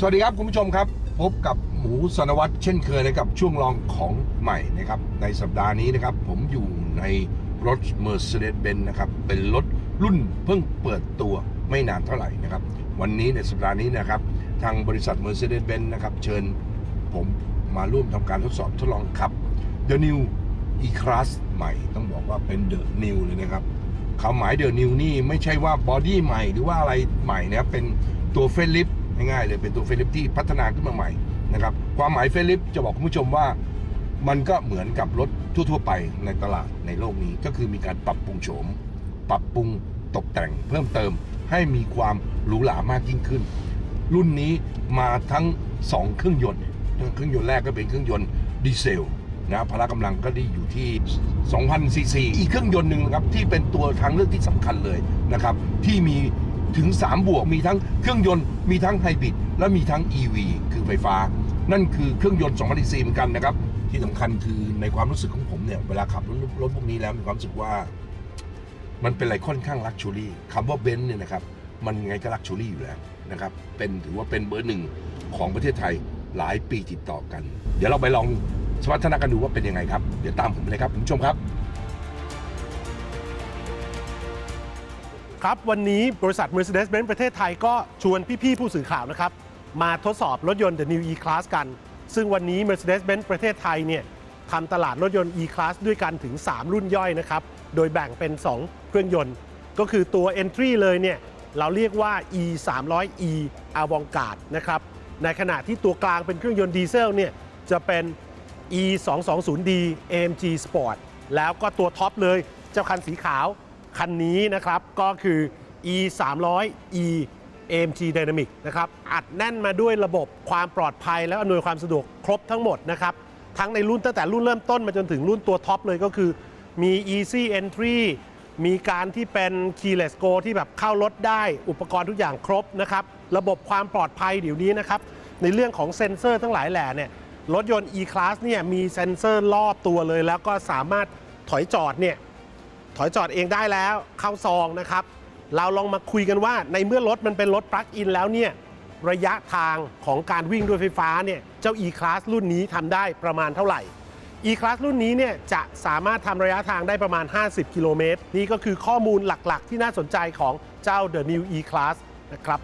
สวัสดีครับคุณผู้ชมครับ พบกับหมูสนวัตรเช่นเคยนะครับช่วงลองของใหม่นะครับ ในสัปดาห์นี้นะครับ ผมอยู่ในรถ Mercedes-Benz นะครับ เป็นรถรุ่นเพิ่งเปิดตัวไม่นานเท่าไหร่นะครับ วันนี้ในสัปดาห์นี้นะครับ ทางบริษัท Mercedes-Benz นะครับ เชิญผมมาร่วมทำการทดสอบทดลองขับ The New E-Class ใหม่ต้องบอกว่าเป็น The New เลยนะครับควาหมายเด e นิวนี่ไม่ใช่ว่าบอดี้ใหม่หรือว่าอะไรใหม่นะครับเป็นตัวเฟรนลิฟ ง่ายๆเลยเป็นตัวเฟลิฟที่พัฒนาขึ้นมาใหม่นะครับความหมายเฟลิฟจะบอกคุณผู้ชมว่า มันก็เหมือนกับรถทั่วๆไปในตลาดในโลกนี้ก็คือมีการปรับปรุงโฉม ปรับปรุงตกแต่งเพิ่มเติมให้มีความหรูหรามากยิ่งขึ้น รุ่นนี้มาทั้ง 2 เครื่องยนต์ เครื่องยนต์แรกก็เป็นเครื่องยนต์ดีเซลนะพละกำลังก็ได้อยู่ที่ 2,000ซีซีอีกเครื่องยนต์หนึ่งนะครับที่เป็นตัวทางเลือกที่สำคัญเลยนะครับที่มี ถึง 3 บวกมีทั้งเครื่องยนต์มีทั้งไฮบริดและมีทั้ง EV คือไฟฟ้า นั่นคือเครื่องยนต์2,000ซีซีเหมือนกันนะครับ ที่สำคัญคือในความรู้สึกของผมเนี่ย เวลาขับรถรถพวกนี้แล้วมีความรู้สึกว่า มันเป็นอะไรค่อนข้างลักชูรี่คำว่าเบนซ์เนี่ยนะครับ มันไงก็ลักชูรี่อยู่แล้วนะครับเป็นถือว่าเป็นเบอร์หนึ่งของประเทศไทยหลายปีติดต่อกัน เดี๋ยวเราไปลองสมรรถนะกันดูว่าเป็นยังไงครับ เดี๋ยวตามผมเลยครับคุณผู้ชมครับ ครับ วันนี้บริษัท Mercedes-Benz ประเทศไทยก็ชวนพี่ ๆ ผู้สื่อข่าวนะครับ มาทดสอบรถยนต์ The New E-Class กัน ซึ่งวันนี้ Mercedes-Benz ประเทศไทยเนี่ยทำตลาดรถยนต์ E-Class ด้วยกันถึง 3 รุ่นย่อยนะครับ โดยแบ่งเป็น 2 เครื่องยนต์ ก็คือตัว Entry เลยเนี่ยเราเรียกว่า E 3 0 0 E Avantgarde นะครับ ในขณะที่ตัวกลางเป็นเครื่องยนต์ดีเซลเนี่ยจะเป็น E 2 2 0 D AMG Sport แล้วก็ตัวท็อปเลยเจ้าคันสีขาว คันนี้นะครับก็คือ e 3 0 0 e AMG Dynamic นะครับอัดแน่นมาด้วยระบบความปลอดภัยและอำนวยความสะดวกครบทั้งหมดนะครับทั้งในรุ่นตั้งแต่รุ่นเริ่มต้นมาจนถึงรุ่นตัวท็อปเลยก็คือมี Easy Entry มีการที่เป็น Keyless Go ที่แบบเข้ารถได้อุปกรณ์ทุกอย่างครบนะครับระบบความปลอดภัยเดี๋ยวนี้นะครับในเรื่องของเซ็นเซอร์ทั้งหลายแหล่เนี่ยรถยนต์ E-Class เนี่ยมีเซ็นเซอร์รอบตัวเลย แล้วก็สามารถถอยจอดเนี่ย ถอยจอดเองได้แล้วเข้าซองนะครับ เราลองมาคุยกันว่าในเมื่อรถมันเป็นรถปลั๊กอินแล้วเนี่ยระยะทางของการวิ่งด้วยไฟฟ้าเนี่ยเจ้า e-class รุ่นนี้ทำได้ประมาณเท่าไหร่ e-class รุ่นนี้เนี่ยจะสามารถทำระยะทางได้ประมาณ 50 กิโลเมตร นี่ก็คือข้อมูลหลักๆ ที่น่าสนใจของเจ้า the new e-class นะครับ